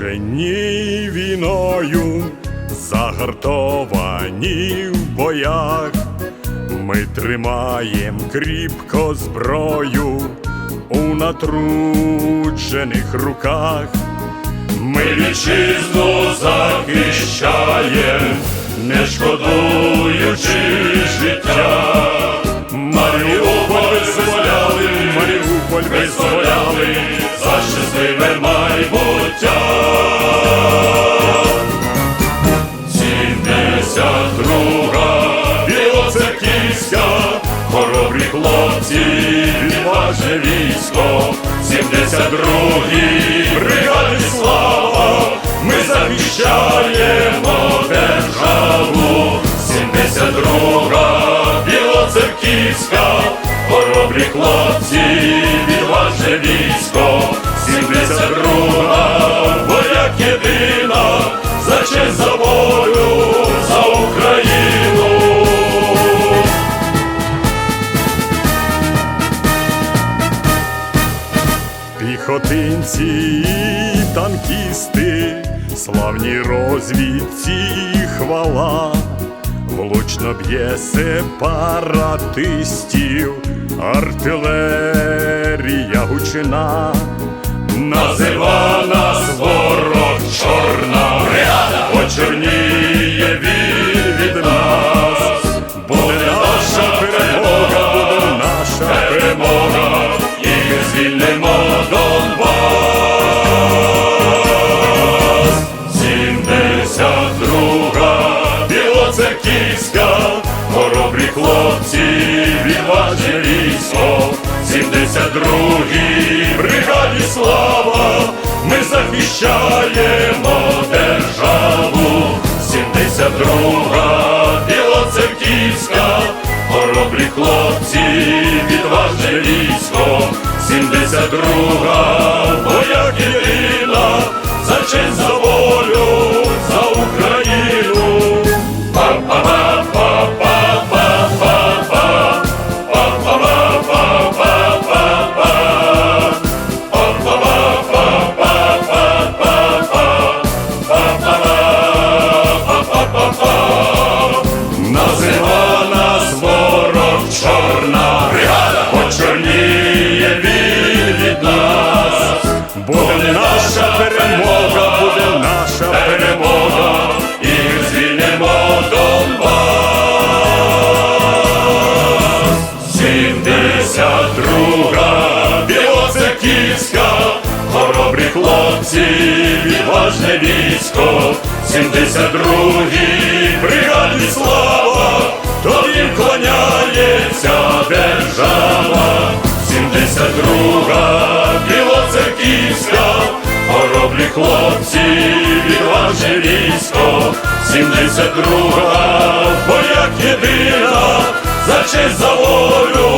Сторожені війною, загартовані в боях, ми тримаємо кріпко зброю у натруджених руках, ми вітчизну захищаємо, не шкодуючи життя, Маріуполь визволяли, Маріуполь визволяли за щасливе. Хоробрі хлопці, відважне військо, 72-й бригаді слава, ми захищаємо державу, 72 білоцерківська, хоробрі хлопці, відважне військо, 72 Піхотинці і танкісти, славні розвідці хвала, влучно б'є сепаратистів, артилерія гучина, назива нас ворог білоцерківська, хоробрі хлопці, відважне військо, 72-й бригаді слава, ми захищаємо державу, 72 білоцерківська, хоробрі хлопці, відважне військо, 72 Буде наша перемога, буде наша перемога, і ми звільнимо Донбас. 72 білоцерківська, хоробрі хлопці, відважне військо, 72-й військо, 72 бояк єдина, за честь за волю,